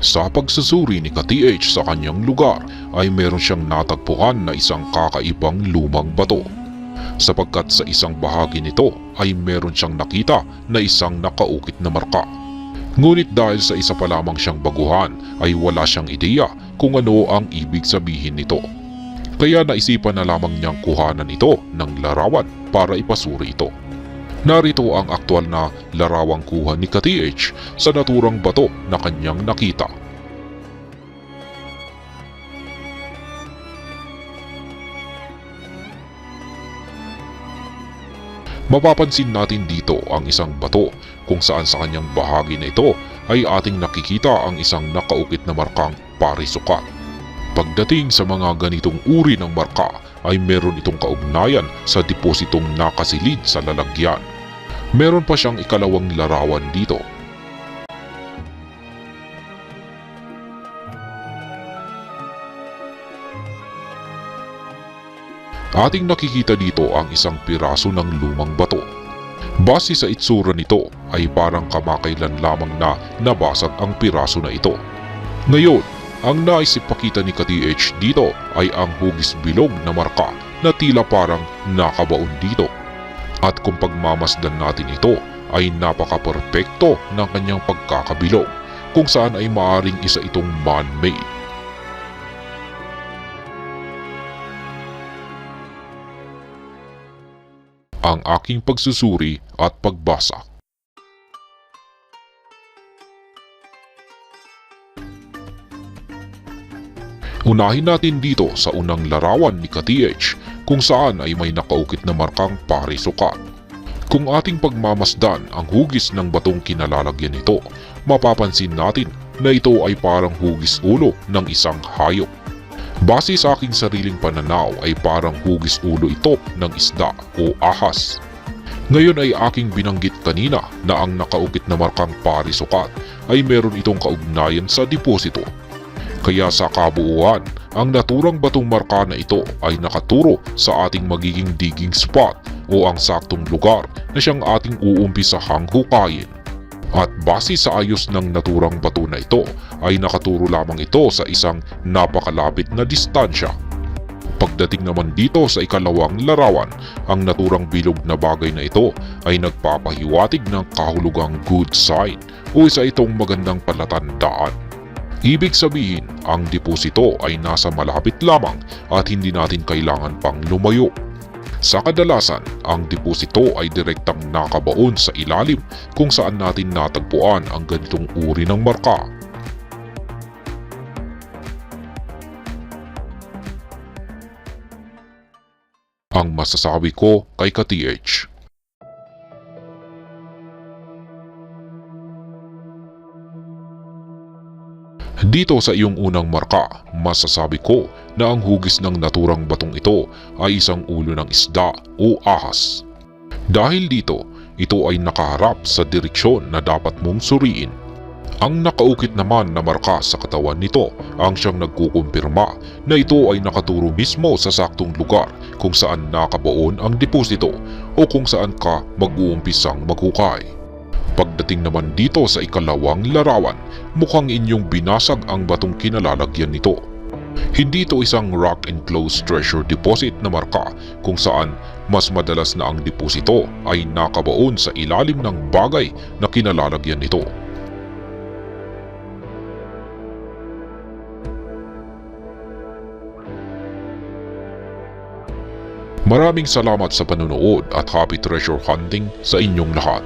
Sa pagsusuri ni ka-TH sa kanyang lugar ay meron siyang natagpuan na isang kakaibang lumang bato. Sapagkat sa isang bahagi nito ay meron siyang nakita na isang nakaukit na marka. Ngunit dahil sa isa pa lamang siyang baguhan ay wala siyang ideya kung ano ang ibig sabihin nito. Kaya naisipan na lamang niyang kuhanan ito ng larawan para ipasuri ito. Narito ang aktual na larawang kuha ni ka-TH sa naturang bato na kanyang nakita. Mapapansin natin dito ang isang bato kung saan sa kanyang bahagi na ito ay ating nakikita ang isang nakaukit na markang parisukat. Pagdating sa mga ganitong uri ng marka ay meron itong kaugnayan sa depositong nakasilid sa lalagyan. Meron pa siyang ikalawang larawan dito. Ating nakikita dito ang isang piraso ng lumang bato. Base sa itsura nito ay parang kamakailan lamang na nabasag ang piraso na ito. Ngayon, ang naisip pakita ni ka-TH dito ay ang hugis bilog na marka na tila parang nakabaon dito. At kung pagmamasdan natin ito ay napaka-perpekto ng kanyang pagkakabilog kung saan ay maaring isa itong man-made. Ang aking pagsusuri at pagbasa. Unahin natin dito sa unang larawan ni ka-TH kung saan ay may nakaukit na markang parisukat. Kung ating pagmamasdan ang hugis ng batong kinalalagyan nito, mapapansin natin na ito ay parang hugis ulo ng isang hayop. Base sa aking sariling pananaw ay parang hugis ulo ito ng isda o ahas. Ngayon ay aking binanggit kanina na ang nakaukit na markang parisukat ay meron itong kaugnayan sa deposito kaya sa kabuuan, ang naturang batong marka na ito ay nakaturo sa ating magiging digging spot o ang saktong lugar na siyang ating uumpisahang hukayin. At base sa ayos ng naturang bato na ito ay nakaturo lamang ito sa isang napakalapit na distansya. Pagdating naman dito sa ikalawang larawan, ang naturang bilog na bagay na ito ay nagpapahiwatig ng kahulugang good sign o isa itong magandang palatandaan. Ibig sabihin, ang deposito ay nasa malapit lamang at hindi natin kailangan pang lumayo. Sa kadalasan, ang deposito ay direktang nakabaon sa ilalim kung saan natin natagpuan ang ganitong uri ng marka. Ang masasabi ko kay ka-TH Dito sa iyong unang marka, masasabi ko na ang hugis ng naturang batong ito ay isang ulo ng isda o ahas. Dahil dito, ito ay nakaharap sa direksyon na dapat mong suriin. Ang nakaukit naman na marka sa katawan nito ang siyang nagkukumpirma na ito ay nakaturo mismo sa saktong lugar kung saan nakabaon ang deposito o kung saan ka mag-uumpisang maghukay. Pagdating naman dito sa ikalawang larawan, mukhang inyong binasag ang batong kinalalagyan nito. Hindi ito isang rock enclosed treasure deposit na marka kung saan mas madalas na ang deposito ay nakabaon sa ilalim ng bagay na kinalalagyan nito. Maraming salamat sa panonood at happy treasure hunting sa inyong lahat.